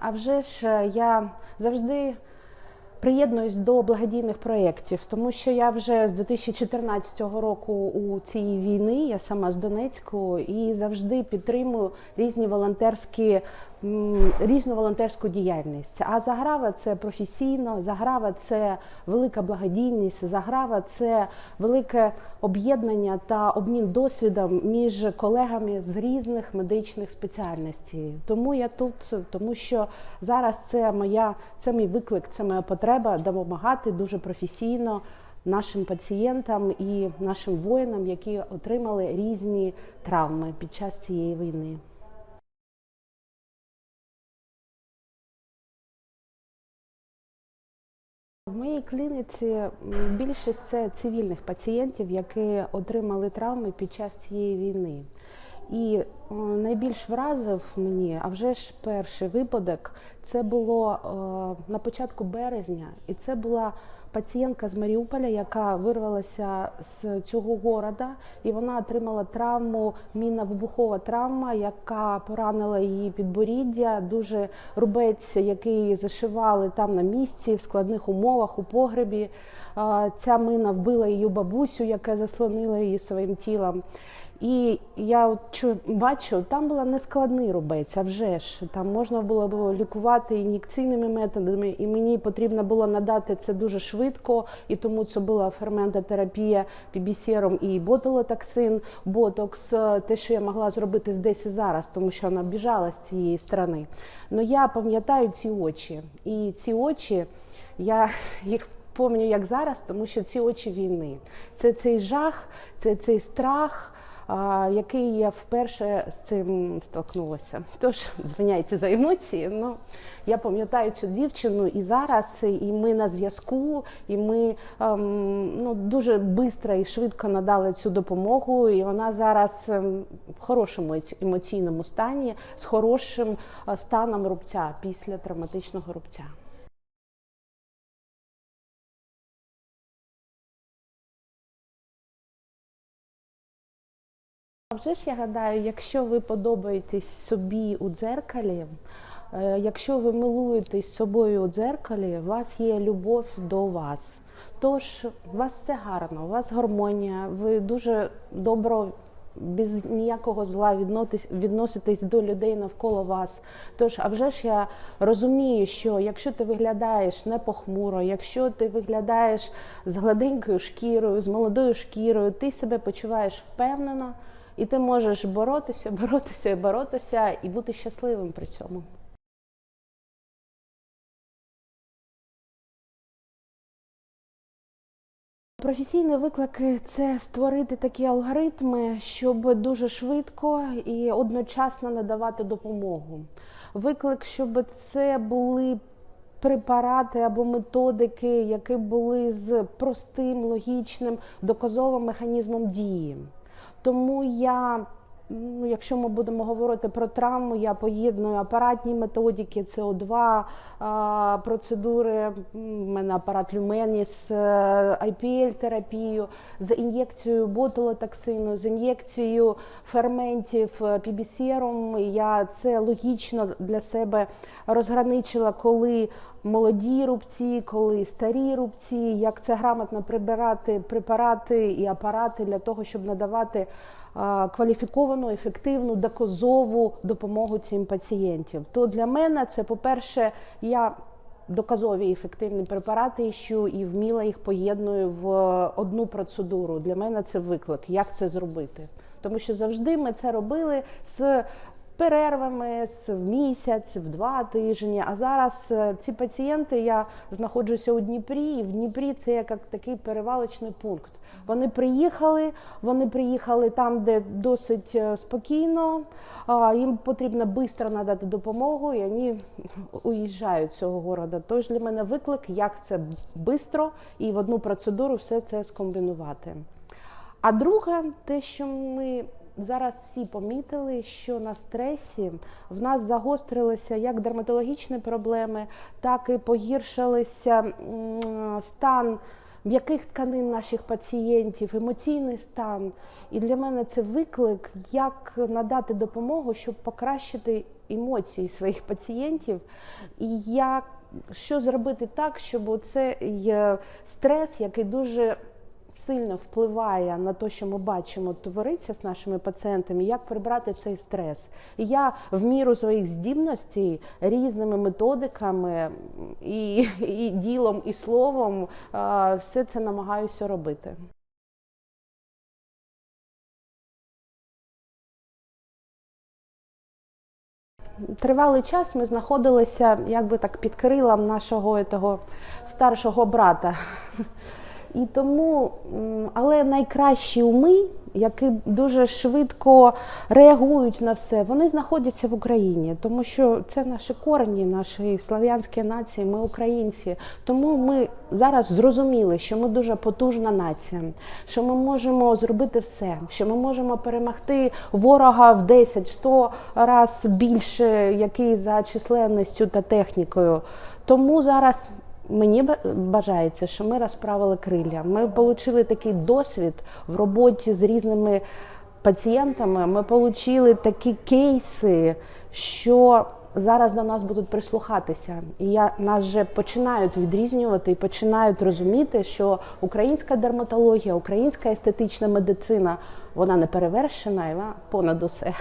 А вже ж е, я завжди приєднуюсь до благодійних проєктів, тому що я вже з 2014 року у цій війни, я сама з Донецьку, і завжди підтримую різні волонтерські. Різну волонтерську діяльність. А заграва це професійно, заграва це велика благодійність, заграва це велике об'єднання та обмін досвідом між колегами з різних медичних спеціальностей. Тому я тут, тому що зараз це моя, це мій виклик, це моя потреба допомагати дуже професійно нашим пацієнтам і нашим воїнам, які отримали різні травми під час цієї війни. В моїй клініці більшість це цивільних пацієнтів, які отримали травми під час цієї війни. І е, найбільш вразив мені, а вже ж перший випадок, це було е, на початку березня, і це була пацієнтка з Маріуполя, яка вирвалася з цього города, і вона отримала травму, мінно-вибухова травма, яка поранила її підборіддя. Дуже рубець, який зашивали там на місці в складних умовах у погребі. Ця мина вбила її бабусю, яка заслонила її своїм тілом. І я от чу, бачу, там була нескладний рубець, а вже ж там можна було б лікувати ін'єкційними методами, і мені потрібно було надати це дуже швидко, і тому це була ферментотерапія пібісером і ботулотоксин, ботокс, е, те, що я могла зробити здесь і зараз, тому що вона біжала з цієї сторони. Ну я пам'ятаю ці очі, і ці очі я їх. Пам'ятаю, як зараз, тому що ці очі війни. Це цей жах, це цей страх, який я вперше з цим столкнулася. Тож звиняйте за емоції. Ну я пам'ятаю цю дівчину і зараз, і ми на зв'язку, і ми ем, ну, дуже швидко і швидко надали цю допомогу. І вона зараз ем, в хорошому емоційному стані, з хорошим е, станом рубця після травматичного рубця. Вже ж я гадаю, якщо ви подобаєтесь собі у дзеркалі, е, якщо ви милуєтесь собою у дзеркалі, у вас є любов до вас. Тож у вас все гарно, у вас гармонія, ви дуже добро. Без ніякого зла відноситесь, відноситесь до людей навколо вас. Тож, а вже ж я розумію, що якщо ти виглядаєш не похмуро, якщо ти виглядаєш з гладенькою шкірою, з молодою шкірою, ти себе почуваєш впевнено, і ти можеш боротися, боротися і боротися і бути щасливим при цьому. Професійні виклики це створити такі алгоритми, щоб дуже швидко і одночасно надавати допомогу. Виклик, щоб це були препарати або методики, які були з простим, логічним, доказовим механізмом дії. Тому я, ну, якщо ми будемо говорити про травму, я поєдную апаратні методики, СО2, а, процедури, в мене апарат Люменіс, IPL-терапію, з ін'єкцією ботулотоксину, з ін'єкцією ферментів е, пібісером. Я це логічно для себе розграничила, коли молоді рубці, коли старі рубці, як це грамотно прибирати препарати і апарати для того, щоб надавати кваліфіковану, ефективну, доказову допомогу цим пацієнтів. То для мене це, по-перше, я доказові ефективні препарати іщу і вміла їх поєдную в одну процедуру. Для мене це виклик, як це зробити. Тому що завжди ми це робили з перервами в місяць, в два тижні. А зараз е, ці пацієнти, я знаходжуся у Дніпрі, і в Дніпрі це як такий перевалочний пункт. Вони приїхали, вони приїхали там, де досить е, спокійно. Їм потрібно швидко надати допомогу, і вони уїжджають з цього города. Тож для мене виклик, як це швидко і в одну процедуру все це скомбінувати. А друге, те, що ми зараз всі помітили, що на стресі в нас загострилися як дерматологічні проблеми, так і погіршилися стан м'яких тканин наших пацієнтів, емоційний стан. І для мене це виклик, як надати допомогу, щоб покращити емоції своїх пацієнтів, і як що зробити так, щоб цей стрес, який дуже сильно впливає на те, що ми бачимо твориться з нашими пацієнтами, як прибрати цей стрес. І я в міру своїх здібностей різними методиками і, і ділом, і словом все це намагаюся робити. Тривалий час ми знаходилися якби так під крилом нашого того старшого брата. І тому, але найкращі уми, які дуже швидко реагують на все, вони знаходяться в Україні, тому що це наші корені, нашої слав'янської нації, ми українці. Тому ми зараз зрозуміли, що ми дуже потужна нація, що ми можемо зробити все, що ми можемо перемогти ворога в 10-100 разів більше, який за численністю та технікою. Тому зараз Мені ба- бажається, що ми розправили крилля. Ми отримали такий досвід в роботі з різними пацієнтами. Ми отримали такі кейси, що зараз до нас будуть прислухатися. І я, нас вже починають відрізнювати і починають розуміти, що українська дерматологія, українська естетична медицина вона не перевершена і вона понад усе.